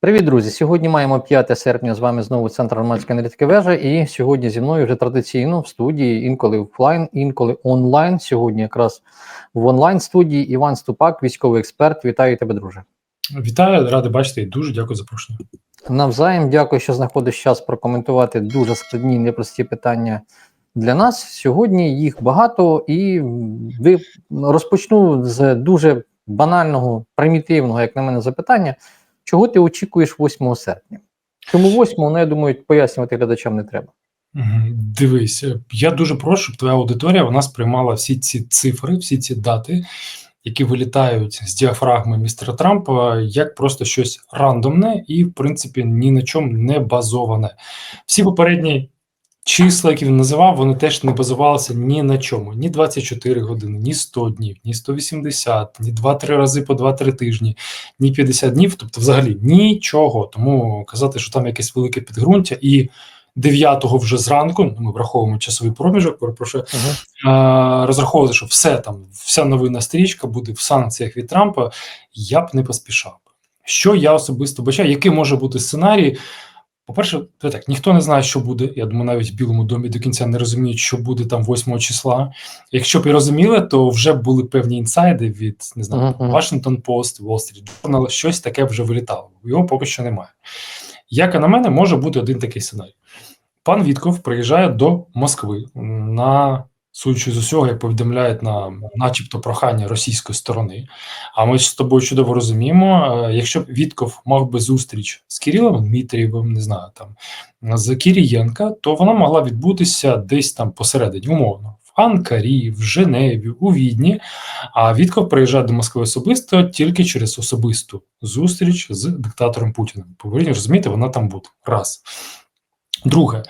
Привіт, друзі! Сьогодні маємо 5 серпня. З вами знову центр громадської аналітики вежа. І сьогодні зі мною вже традиційно в студії, інколи офлайн, інколи онлайн. Сьогодні якраз в онлайн студії Іван Ступак, військовий експерт. Вітаю тебе, друже. Вітаю, радий бачити і дуже дякую за запрошення. Навзаєм, дякую, що знаходиш час прокоментувати дуже складні, непрості питання для нас. Сьогодні їх багато, і ви розпочну з дуже банального, примітивного, як на мене, запитання. Чого ти очікуєш 8 серпня? Чому 8, ну, я думаю, пояснювати глядачам не треба. Дивись, я дуже прошу, щоб твоя аудиторія вона сприймала всі ці цифри, всі ці дати, які вилітають з діафрагми містера Трампа, як просто щось рандомне і, в принципі, ні на чому не базоване. Всі попередні числа, які він називав, вони теж не базувалися ні на чому: ні 24 години, ні 100 днів, ні 180, ні 2-3 рази по 2-3 тижні, ні 50 днів. Тобто, взагалі нічого. Тому казати, що там якесь велике підґрунтя і. 9-го вже зранку, ну, ми враховуємо часовий проміжок, перепрошую, -huh. розраховувати, що все там, вся новина стрічка буде в санкціях від Трампа, я б не поспішав. Що я особисто бачаю, який може бути сценарій? По-перше, так ніхто не знає, що буде. Я думаю, навіть в Білому домі до кінця не розуміють, що буде там 8 числа. Якщо б і розуміли, то вже були певні інсайди від не знаю, uh -huh. Washington Post, Wall Street Journal, щось таке вже вилітало. Його поки що немає. Як і на мене, може бути один такий сценарій. Пан Вітков приїжджає до Москви на судячи з усього, як повідомляють на начебто прохання російської сторони. А ми з тобою чудово розуміємо, якщо б Вітков мав би зустріч з Кирилом Дмитрієвим, не знаю там з Кірієнка, то вона могла відбутися десь там посередині, умовно. в Анкарі, в Женеві, у Відні. А Вітков приїжджає до Москви особисто тільки через особисту зустріч з диктатором Путіним. Повинні розуміти, вона там буде. Раз. Друге,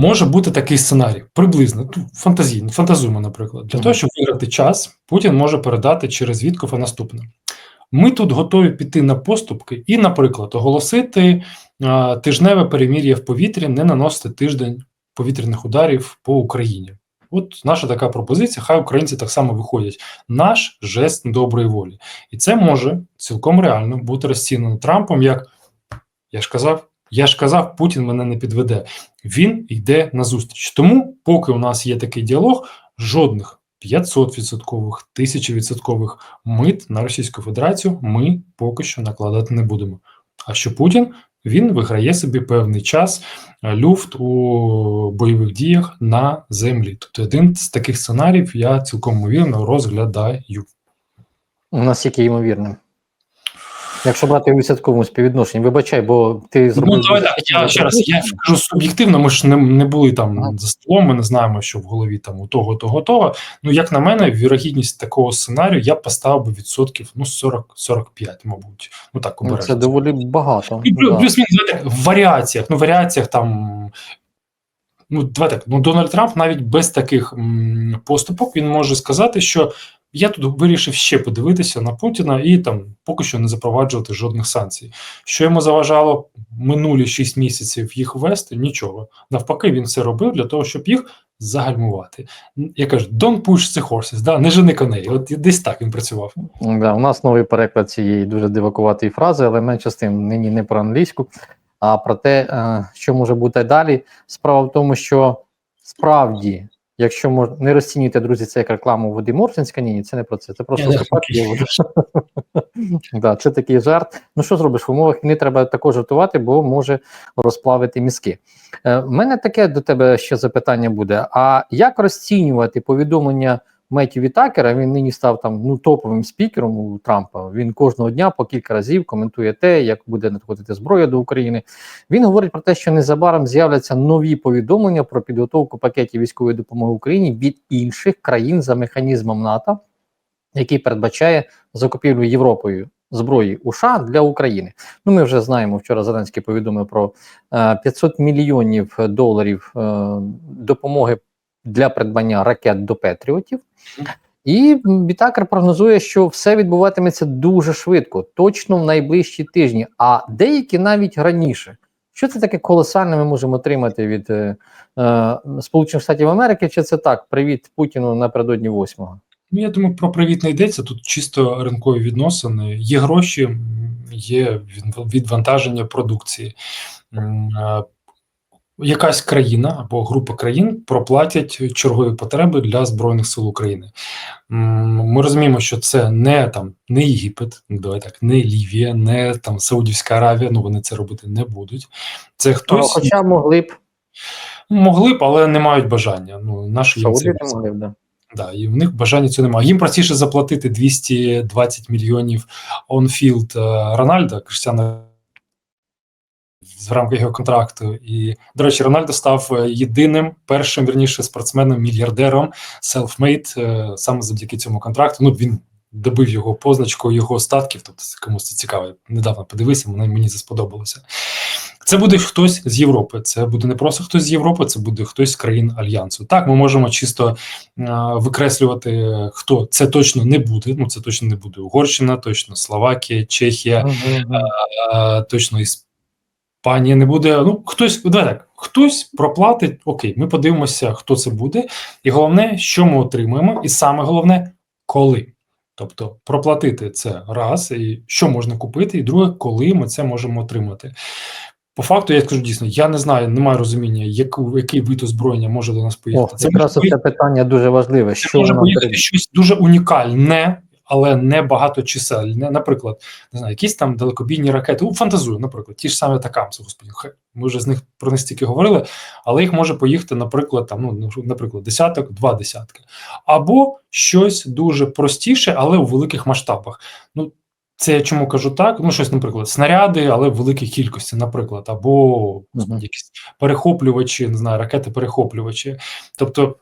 може бути такий сценарій, приблизно фантазійно, фантазуємо, наприклад, для того, щоб виграти час, Путін може передати через Віткова наступне. Ми тут готові піти на поступки і, наприклад, оголосити а, тижневе перемір'я в повітрі, не наносити тиждень повітряних ударів по Україні. От наша така пропозиція, хай українці так само виходять. Наш жест доброї волі. І це може цілком реально бути розцінено Трампом, як я ж казав. Я ж казав, Путін мене не підведе. Він йде на зустріч. Тому, поки у нас є такий діалог, жодних 500-відсоткових, 1000-відсоткових мит на Російську Федерацію ми поки що накладати не будемо. А що Путін він виграє собі певний час люфт у бойових діях на землі. Тобто один з таких сценаріїв я цілком ймовірно розглядаю. Наскільки ймовірним? Якщо брати у відсотковому співвідношенні, вибачай, бо ти зробив... Ну, давай, так, я ще раз, я кажу суб'єктивно, ми ж не, не були там за столом, ми не знаємо, що в голові там у того, того, того. Ну, як на мене, вірогідність такого сценарію я поставив би відсотків ну, 40-45, мабуть. Ну так, обережно. Це доволі багато. І плюс, плюс в варіаціях, ну, варіаціях там. Ну, давай так, ну Дональд Трамп навіть без таких м, поступок він може сказати, що я тут вирішив ще подивитися на Путіна і там поки що не запроваджувати жодних санкцій. Що йому заважало минулі 6 місяців їх ввести? Нічого. Навпаки, він це робив для того, щоб їх загальмувати. Я кажу, don't push the horses, да, не жени коней. От десь так він працював. Да, У нас новий переклад цієї дуже дивакуватої фрази, але менше з тим нині не про англійську, а про те, що може бути далі. Справа в тому, що справді. Якщо можна не розцінюйте, друзі, це як рекламу води Морфінська, ні, ні, це не про це. Це просто да, це такий жарт. Ну що зробиш в умовах Не треба також жартувати, бо може розплавити мізки. У е, мене таке до тебе ще запитання буде: а як розцінювати повідомлення Меттю Вітакера, він нині став там ну топовим спікером у Трампа. Він кожного дня по кілька разів коментує те, як буде надходити зброя до України. Він говорить про те, що незабаром з'являться нові повідомлення про підготовку пакетів військової допомоги Україні від інших країн за механізмом НАТО, який передбачає закупівлю Європою. Зброї США для України. Ну, ми вже знаємо. Вчора Зеленський повідомив про е, 500 мільйонів доларів е, допомоги для придбання ракет до Петріотів. І Бітакер прогнозує, що все відбуватиметься дуже швидко, точно в найближчі тижні, а деякі навіть раніше. Що це таке колосальне ми можемо отримати від е, е, Сполучених Штатів Америки? Чи це так? Привіт Путіну напередодні 8-го? Ну, я думаю, про привіт не йдеться. Тут чисто ринкові відносини. Є гроші, є відвантаження продукції. Е, Якась країна або група країн проплатять чергові потреби для Збройних сил України. Ми розуміємо, що це не там не Єгипет, ну, давай так, не Лівія, не там Саудівська Аравія. Ну вони це робити не будуть. Це Ну, хтось Хоча могли б, могли б, але не мають бажання. Ну наші могли б, да. Да, і в них бажання цього немає. Їм простіше заплатити 220 мільйонів онфілд Рональда Криштиана в рамках його контракту. І, до речі, Рональдо став е, єдиним першим вірніше спортсменом мільярдером self-made е, саме завдяки цьому контракту. Ну він добив його позначку його статків. Тобто комусь це цікаво. Недавно подивився, мені, мені це сподобалося. Це буде хтось з Європи. Це буде не просто хтось з Європи, це буде хтось з країн альянсу. Так, ми можемо чисто е, викреслювати, хто це точно не буде. Ну це точно не буде Угорщина, точно Словакія, Чехія, мгм. е, точно Іспанія не буде. Ну хтось давай так, хтось проплатить. Окей, ми подивимося, хто це буде, і головне, що ми отримуємо, і саме головне, коли. Тобто проплатити це раз, і що можна купити, і друге, коли ми це можемо отримати. По факту, я скажу дійсно, я не знаю, не маю розуміння, яку, який вид озброєння може до нас О, поїхати. це якраз це питання дуже важливе. це Що може поїхати щось дуже унікальне, але не багаточисельне. Наприклад, не знаю, якісь там далекобійні ракети. Ну, фантазую, наприклад, ті ж самі Атакамси, господи, хай, ми вже з них про них стільки говорили, але їх може поїхати, наприклад, там, ну, наприклад, десяток, два десятки. Або щось дуже простіше, але у великих масштабах. Ну, це я чому кажу так? Ну, щось, наприклад, снаряди, але в великій кількості, наприклад, або якісь перехоплювачі, не знаю, ракети-перехоплювачі. Тобто,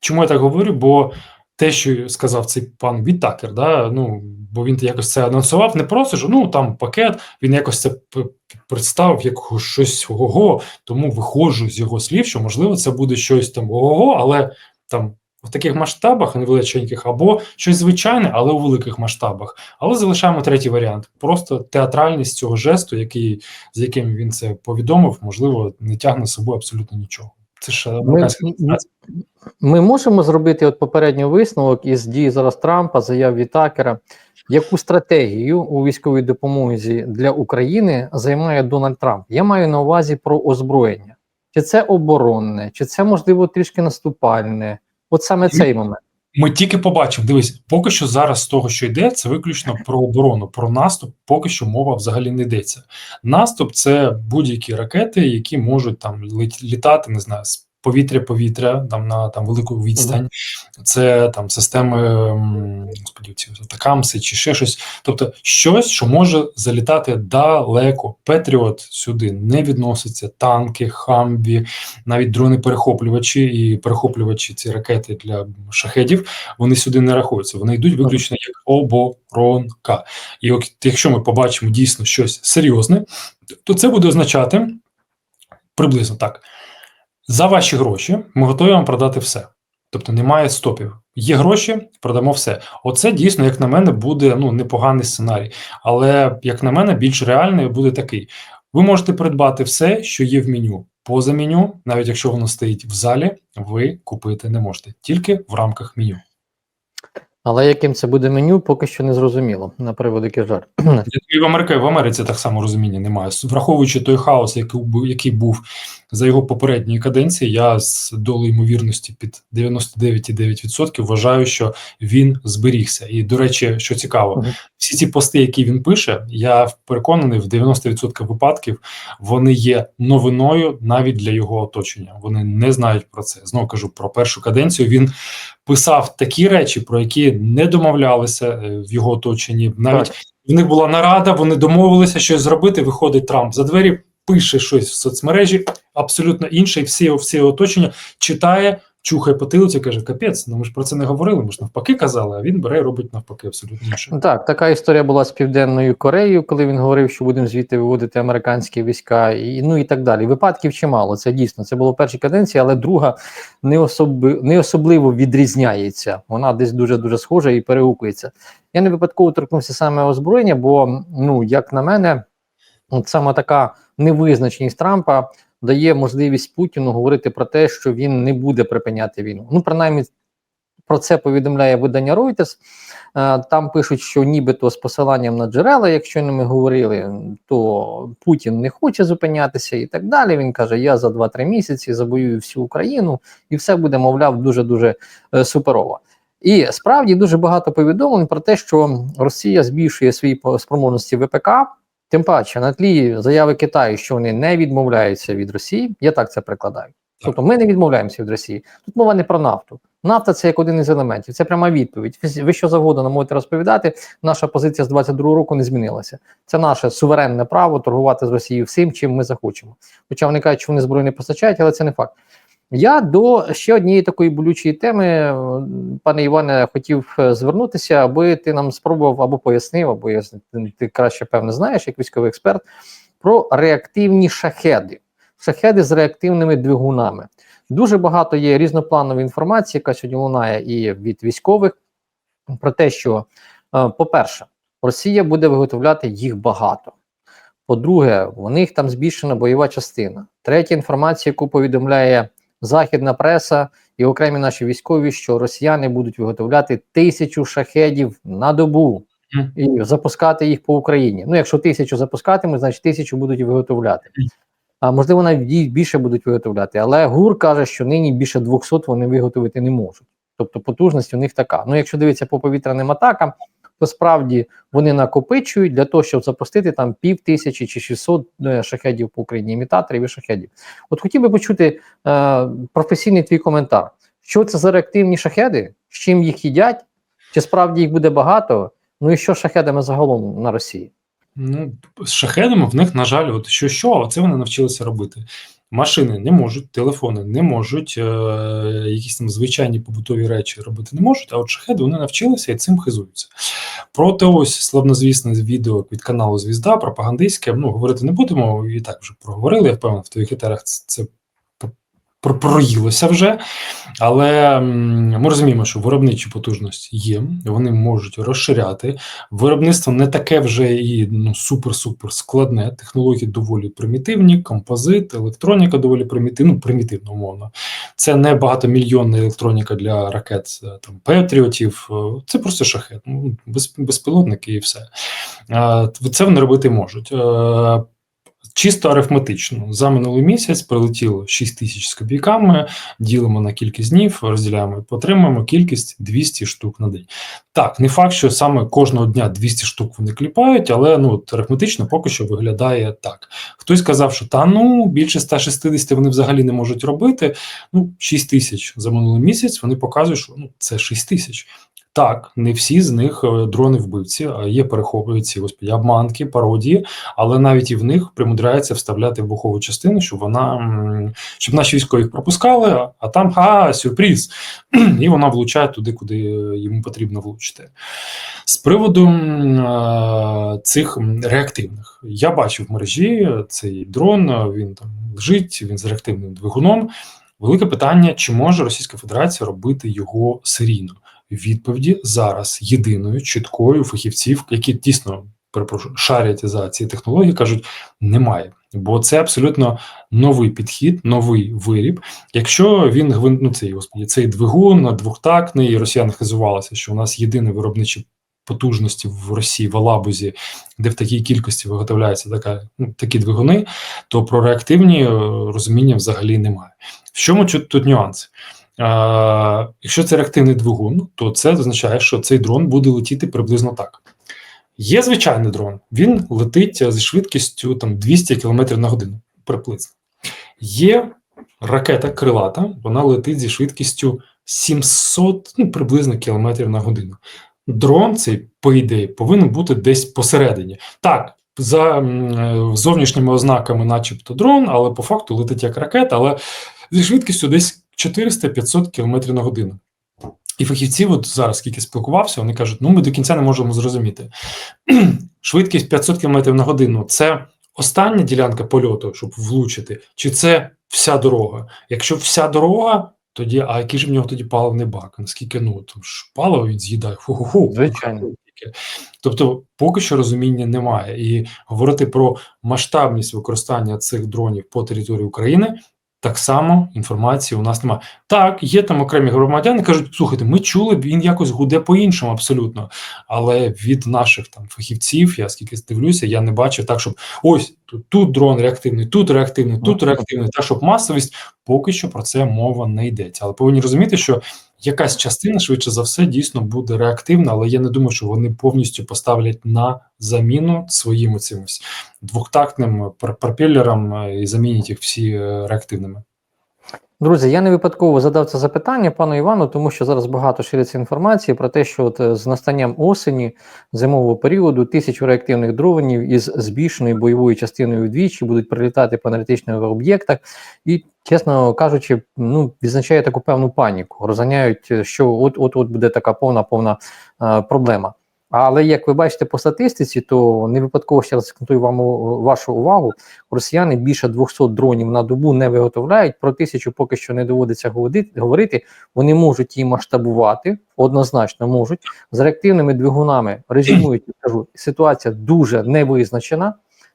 чому я так говорю? Бо те, що сказав цей пан Вітакер, да, ну бо він якось це анонсував, не просто що ну там пакет, він якось це представив як щось ого, тому виходжу з його слів, що можливо це буде щось там ого, але там в таких масштабах невеличеньких, або щось звичайне, але у великих масштабах. Але залишаємо третій варіант: просто театральність цього жесту, який з яким він це повідомив, можливо, не тягне з собою абсолютно нічого. Це ж Ми, американська ми, ми можемо зробити от попередній висновок із дії зараз Трампа, заяв Вітакера. Яку стратегію у військовій допомозі для України займає Дональд Трамп? Я маю на увазі про озброєння. Чи це оборонне, чи це можливо трішки наступальне? От саме цей момент. Ми тільки побачимо. Дивись, поки що зараз з того, що йде, це виключно про оборону. Про наступ поки що мова взагалі не йдеться. Наступ це будь-які ракети, які можуть там літати, не знаю, з повітря-повітря, там на там велику відстань. Це там системи м, господи, ці атакамси чи ще щось. Тобто щось, що може залітати далеко. Петріот сюди не відноситься. Танки, хамбі, навіть дрони-перехоплювачі і перехоплювачі ці ракети для шахедів. Вони сюди не рахуються. Вони йдуть виключно як оборонка. І от якщо ми побачимо дійсно щось серйозне, то це буде означати приблизно так. За ваші гроші ми готові вам продати все. Тобто немає стопів. Є гроші, продамо все. Оце дійсно, як на мене, буде ну непоганий сценарій. Але як на мене, більш реальний буде такий: ви можете придбати все, що є в меню. Поза меню, навіть якщо воно стоїть в залі, ви купити не можете тільки в рамках меню. Але яким це буде меню, поки що не зрозуміло. На превеликий жаль. І в Америці в Америці так само розуміння немає. Враховуючи той хаос, який був, який був за його попередньої каденції, я з долею ймовірності під 99,9% вважаю, що він зберігся. І до речі, що цікаво, всі ці пости, які він пише, я переконаний, в 90% випадків вони є новиною навіть для його оточення. Вони не знають про це. Знову кажу про першу каденцію. Він писав такі речі, про які не домовлялися е, в його оточенні. Навіть. В них була нарада, вони домовилися щось зробити. Виходить Трамп за двері, пише щось в соцмережі, абсолютно інше, і всі, всі оточення читає, чухає потилицю, каже: Капець, ну ми ж про це не говорили. Ми ж навпаки казали, а він бере і робить навпаки абсолютно інше. Так, така історія була з Південною Кореєю, коли він говорив, що будемо звідти виводити американські війська, і ну і так далі. Випадків чимало. Це дійсно це було в першій каденції, але друга не особи, не особливо відрізняється. Вона десь дуже дуже схожа і перегукується. Я не випадково торкнувся саме озброєння, бо ну як на мене, от саме така невизначеність Трампа дає можливість Путіну говорити про те, що він не буде припиняти війну. Ну принаймні Про це повідомляє видання Reuters. Е, Там пишуть, що нібито з посиланням на джерела, якщо не ми говорили, то Путін не хоче зупинятися і так далі. Він каже: Я за 2-3 місяці забоюю всю Україну, і все буде, мовляв, дуже дуже суперово. І справді дуже багато повідомлень про те, що Росія збільшує свої спроможності ВПК. Тим паче на тлі заяви Китаю, що вони не відмовляються від Росії. Я так це прикладаю. Тобто ми не відмовляємося від Росії. Тут мова не про нафту. Нафта це як один із елементів. Це пряма відповідь. Ви- що завгодно нам можете розповідати. Наша позиція з 22 року не змінилася. Це наше суверенне право торгувати з Росією всім, чим ми захочемо. Хоча вони кажуть, що вони зброю не постачають, але це не факт. Я до ще однієї такої болючої теми, е, пане Іване, хотів е, звернутися, аби ти нам спробував або пояснив, або я, ти, краще певне знаєш, як військовий експерт, про реактивні шахеди. Шахеди з реактивними двигунами. Дуже багато є різнопланової інформації, яка сьогодні лунає і від військових про те, що, е, по-перше, Росія буде виготовляти їх багато. По-друге, у них там збільшена бойова частина. Третя інформація, яку повідомляє західна преса і окремі наші військові, що росіяни будуть виготовляти тисячу шахедів на добу і запускати їх по Україні. Ну, якщо тисячу запускатимуть, значить тисячу будуть виготовляти. А можливо, навіть більше будуть виготовляти. Але ГУР каже, що нині більше 200 вони виготовити не можуть. Тобто потужність у них така. Ну, якщо дивитися по повітряним атакам, то справді вони накопичують для того, щоб запустити там пів тисячі чи 600 е, шахедів по Україні, імітаторів і шахедів. От хотів би почути е, професійний твій коментар. Що це за реактивні шахеди? З чим їх їдять? Чи справді їх буде багато? Ну і що з шахедами загалом на Росії? Ну, з шахедами в них, на жаль, от що що, а це вони навчилися робити. Машини не можуть, телефони не можуть, е- якісь там звичайні побутові речі робити не можуть, а от шахеди вони навчилися і цим хизуються. Проте ось славнозвісне відео від каналу Звізда пропагандистське. Ну, говорити не будемо, і так вже проговорили. Я впевнений, в твоїх етерах це, проїлося вже. Але ми розуміємо, що виробничі потужності є, вони можуть розширяти. Виробництво не таке вже і ну, супер-супер складне. Технології доволі примітивні, композит, електроніка доволі примітивна, ну, примітивно умовно. Це не багатомільйонна електроніка для ракет е, там Петріотів. е, Це просто шахет, ну, без, безпілотники і все. Е, Це вони робити можуть. Чисто арифметично за минулий місяць прилетіло 6 тисяч з копійками, ділимо на кількість днів, розділяємо і отримаємо кількість 200 штук на день. Так, не факт, що саме кожного дня 200 штук вони кліпають, але ну арифметично поки що виглядає так. Хтось сказав, що та ну більше 160 вони взагалі не можуть робити. Ну, 6 тисяч за минулий місяць вони показують, що ну це 6 тисяч. Так, не всі з них е, дрони вбивці, а є перехоплююці господі, обманки, пародії, але навіть і в них примудряється вставляти вибухову частину, щоб вона щоб наші військові їх пропускали, а там ха, сюрприз, і вона влучає туди, куди йому потрібно влучити. З приводу е, цих реактивних, я бачив в мережі цей дрон, він там лежить, він з реактивним двигуном. Велике питання, чи може Російська Федерація робити його серійно? Відповіді зараз єдиною чіткою фахівців, які дійсно перепрошую, шарять за ці технології, кажуть, немає. Бо це абсолютно новий підхід, новий виріб. Якщо він ну, цей господі, цей двигун двохтактний, росіяни хизувалися, що у нас єдине виробничі потужності в Росії в Алабузі, де в такій кількості виготовляються така, ну, такі двигуни, то про реактивні е, розуміння взагалі немає. В чому тут нюанси? Якщо це реактивний двигун, то це означає, що цей дрон буде летіти приблизно так. Є звичайний дрон, він летить зі швидкістю там 200 км на годину, приблизно. Є ракета крилата, вона летить зі швидкістю 700 ну, приблизно кілометрів на годину. Дрон цей, по ідеї, повинен бути десь посередині. Так, за е, зовнішніми ознаками, начебто дрон, але по факту летить як ракета, але зі швидкістю десь 400-500 км на годину. І фахівці, от зараз скільки спілкувався, вони кажуть: ну ми до кінця не можемо зрозуміти. Швидкість 500 км на годину це остання ділянка польоту, щоб влучити, чи це вся дорога? Якщо вся дорога, тоді а який ж в нього тоді паливний бак? Наскільки ну там ж паливо він з'їдає? Ху-ху-ху. Звичайно. Тобто, поки що розуміння немає, і говорити про масштабність використання цих дронів по території України Так само інформації у нас немає. Так, є там окремі громадяни, кажуть, слухайте, ми чули, він якось гуде по-іншому, абсолютно. Але від наших там фахівців, я скільки дивлюся, я не бачив так, щоб ось тут, тут дрон реактивний, тут реактивний, тут реактивний. Так, щоб масовість поки що про це мова не йдеться. Але повинні розуміти, що якась частина, швидше за все, дійсно буде реактивна, але я не думаю, що вони повністю поставлять на заміну своїм цим двохтактним пр- пропелерам е, і замінять їх всі е, реактивними. Друзі, я не випадково задав це запитання пану Івану, тому що зараз багато шириться інформації про те, що от е, з настанням осені зимового періоду тисячу реактивних дронів із збільшеною бойовою частиною вдвічі будуть прилітати по енергетичних об'єктах, і, чесно кажучи, ну відзначає таку певну паніку. Розганяють, е, що от от от буде така повна повна е, проблема. Але як ви бачите по статистиці, то не випадково ще раз акцентую вам вашу увагу. Росіяни більше 200 дронів на добу не виготовляють. Про тисячу поки що не доводиться говорити. Вони можуть її масштабувати, однозначно можуть. З реактивними двигунами резюмують, кажу, ситуація дуже невизначена.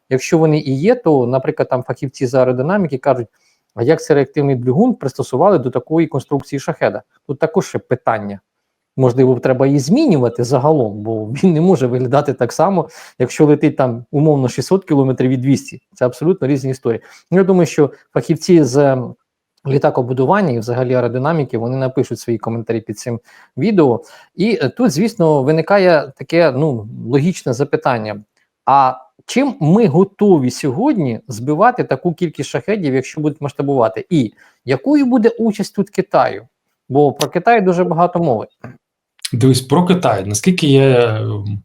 Якщо вони і є, то, наприклад, там фахівці з аеродинаміки кажуть, а як цей реактивний двигун пристосували до такої конструкції шахеда? Тут також ще питання. Можливо, треба її змінювати загалом, бо він не може виглядати так само, якщо летить там умовно 600 кілометрів і 200. Це абсолютно різні історії. Ну, Я думаю, що фахівці з ем, літакобудування і взагалі аеродинаміки вони напишуть свої коментарі під цим відео. І е, тут, звісно, виникає таке ну логічне запитання: а чим ми готові сьогодні збивати таку кількість шахедів, якщо будуть масштабувати? І якою буде участь тут Китаю? Бо про Китай дуже багато мови. Дивись про Китай. Наскільки я ем,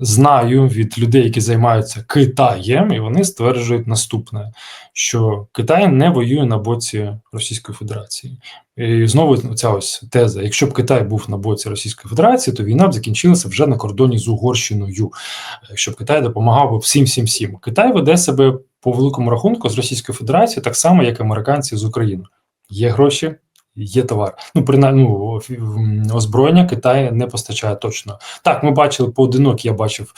знаю від людей, які займаються Китаєм, і вони стверджують наступне: що Китай не воює на боці Російської Федерації. І знову ця ось теза: якщо б Китай був на боці Російської Федерації, то війна б закінчилася вже на кордоні з Угорщиною. Якщо б Китай допомагав всім, всім, всім. Китай веде себе по великому рахунку з Російською Федерацією так само, як американці з України. Є гроші, є товар. Ну, принаймні, ну, озброєння Китай не постачає точно. Так, ми бачили поодинок, я бачив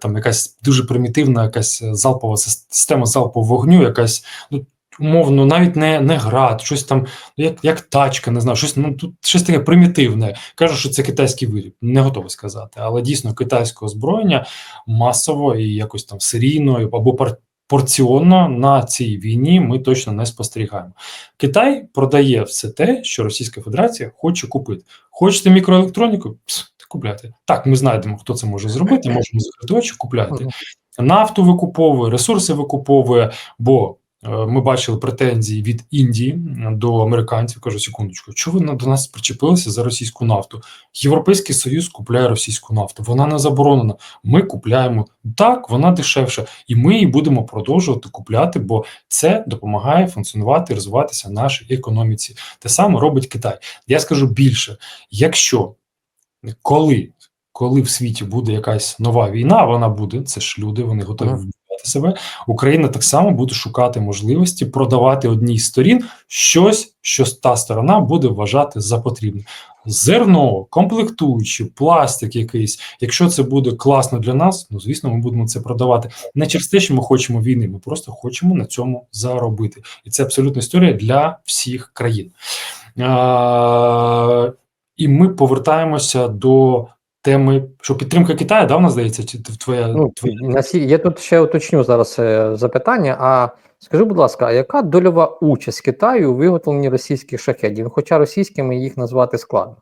там якась дуже примітивна, якась залпова система залпового вогню, якась ну, умовно, навіть не, не град, щось там, ну, як, як тачка, не знаю, щось ну тут щось таке примітивне. Кажу, що це китайський виріб, не готовий сказати. Але дійсно китайське озброєння масово і якось там серійно або порціонно на цій війні ми точно не спостерігаємо. Китай продає все те, що Російська Федерація хоче купити. Хочете мікроелектроніку? Пс, Купляйте. Так, ми знайдемо, хто це може зробити. Можемо закрити очі, купляти. Нафту викуповує, ресурси викуповує, бо ми бачили претензії від Індії до американців. Кажу, секундочку, чого ви на- до нас причепилися за російську нафту? Європейський Союз купляє російську нафту. Вона не заборонена. Ми купляємо так, вона дешевша, і ми її будемо продовжувати купляти, бо це допомагає функціонувати і розвиватися нашій економіці. Те саме робить Китай. Я скажу більше: якщо коли, коли в світі буде якась нова війна, вона буде, це ж люди, вони готові Ага. себе. Україна так само буде шукати можливості продавати одній з сторін щось, що та сторона буде вважати за потрібне. Зерно, комплектуючі, пластик якийсь. Якщо це буде класно для нас, ну звісно, ми будемо це продавати. Не через те, що ми хочемо війни, ми просто хочемо на цьому заробити. І це абсолютна історія для всіх країн. А, і ми повертаємося до теми, що підтримка Китаю, да, вона здається, чи твоя, Ну, твоя я тут ще уточню зараз е, запитання. А скажи, будь ласка, а яка дольова участь Китаю у виготовленні російських шахедів? Ну, Хоча російськими їх назвати складно.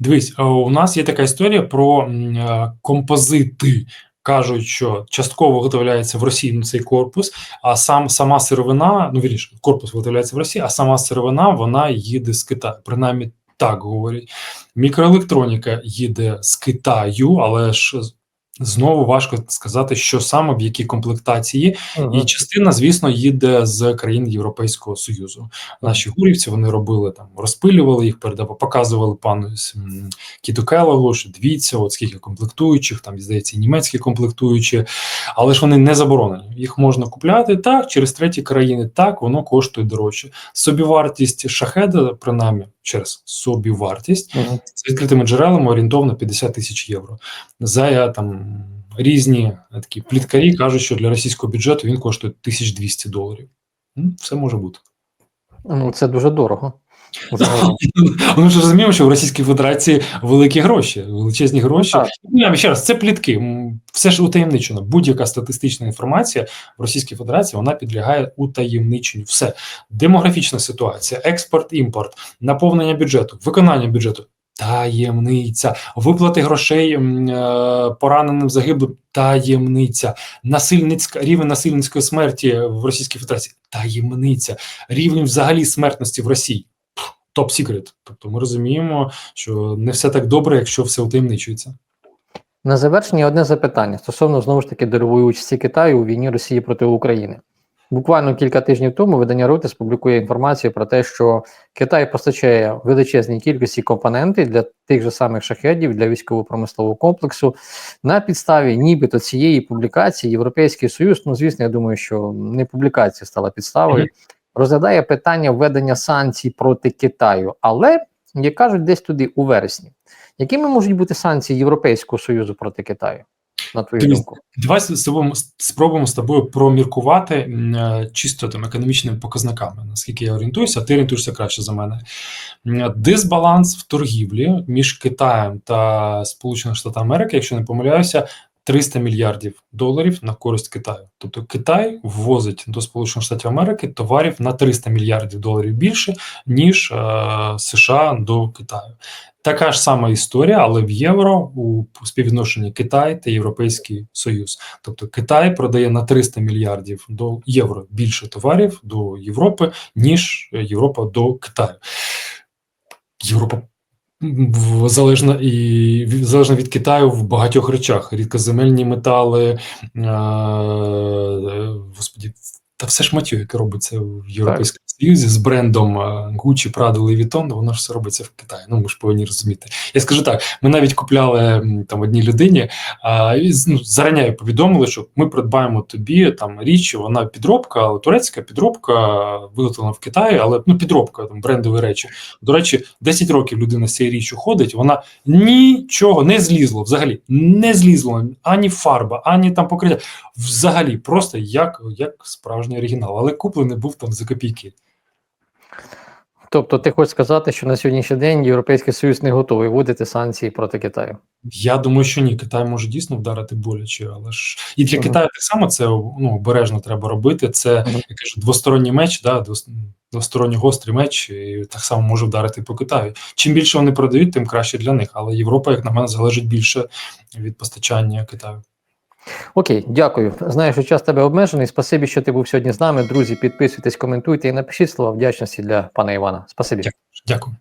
Дивись, у нас є така історія про е, композити. Кажуть, що частково виготовляється в Росії ну, цей корпус, а сам сама сировина, ну вірніше, корпус виготовляється в Росії, а сама сировина вона їде з Китаю. Принаймні так говорять. Мікроелектроніка їде з Китаю, але ж знову важко сказати, що саме в якій комплектації. Мгм. І частина, звісно, їде з країн Європейського Союзу. Наші гурівці вони робили там, розпилювали їх, передав, показували пану Кіту Келлогу, що дивіться, от скільки комплектуючих, там здається, і німецькі комплектуючі, але ж вони не заборонені. Їх можна купляти так, через треті країни, так воно коштує дорожче. Собівартість шахеда, принаймні, через собівартість Мгм. з відкритими джерелами орієнтовно 50 тисяч євро. За е, там різні е, такі пліткарі кажуть, що для російського бюджету він коштує 1200 доларів. Все може бути. Ну це дуже дорого. Ми ж розуміємо, що в Російській Федерації великі гроші, величезні гроші. Ну, ще раз, це плітки. Все ж утаємничено. Будь-яка статистична інформація в Російській Федерації вона підлягає утаємниченню. Все демографічна ситуація, експорт, імпорт, наповнення бюджету, виконання бюджету. Таємниця, виплати грошей е, пораненим загиблим. Таємниця, насильницька рівень насильницької смерті в Російській Федерації. Таємниця, рівень взагалі смертності в Росії. Топ секрет. Тобто ми розуміємо, що не все так добре, якщо все утаємничується. На завершення одне запитання стосовно знову ж таки дольової участі Китаю у війні Росії проти України. Буквально кілька тижнів тому видання Reuters публікує інформацію про те, що Китай постачає величезній кількості компоненти для тих же самих шахедів для військово-промислового комплексу. На підставі нібито цієї публікації Європейський Союз, ну звісно, я думаю, що не публікація стала підставою, Мгм. Розглядає питання введення санкцій проти Китаю, але як кажуть, десь туди у вересні. Якими можуть бути санкції Європейського Союзу проти Китаю? На твою Дивись, думку? Давай спробуємо з тобою проміркувати е, чисто там економічними показниками. Наскільки я орієнтуюся, а ти орієнтуєшся краще за мене. Дисбаланс в торгівлі між Китаєм та Сполучених Штатів Америки, якщо не помиляюся, 300 мільярдів доларів на користь Китаю. Тобто Китай ввозить до Сполучених Штатів Америки товарів на 300 мільярдів доларів більше, ніж е, США до Китаю. Така ж сама історія, але в євро у співвідношенні Китай та Європейський Союз. Тобто Китай продає на 300 мільярдів до євро більше товарів до Європи, ніж Європа до Китаю. Європа залежна і залежна від Китаю в багатьох речах: рідкоземельні метали, е, е, господі, та все ж матю, яке робиться в Європейському Союзі з брендом е, Gucci, Prada, Louis Vuitton, воно ж все робиться в Китаї. Ну ми ж повинні розуміти. Я скажу так: ми навіть купляли там одній людині, а, і, ну, зарані повідомили, що ми придбаємо тобі там річ, вона підробка, але турецька підробка, виготовлена в Китаї, але ну підробка там брендові речі. До речі, 10 років людина з цією річчю ходить, вона нічого не злізло, взагалі не злізло ані фарба, ані там покриття. Взагалі, просто як, як справжній оригінал, але куплений був там за копійки. Тобто, ти хочеш сказати, що на сьогоднішній день Європейський Союз не готовий вводити санкції проти Китаю? Я думаю, що ні, Китай може дійсно вдарити боляче, але ж і для. Китаю так само це ну, обережно треба робити. Це я кажу, двосторонній меч, да, двосторонній гострий меч, і так само може вдарити по Китаю. Чим більше вони продають, тим краще для них. Але Європа, як на мене, залежить більше від постачання Китаю. Окей, дякую. Знаю, що час тебе обмежений. Спасибі, що ти був сьогодні з нами. Друзі, підписуйтесь, коментуйте і напишіть слова вдячності для пана Івана. Спасибі. Дякую.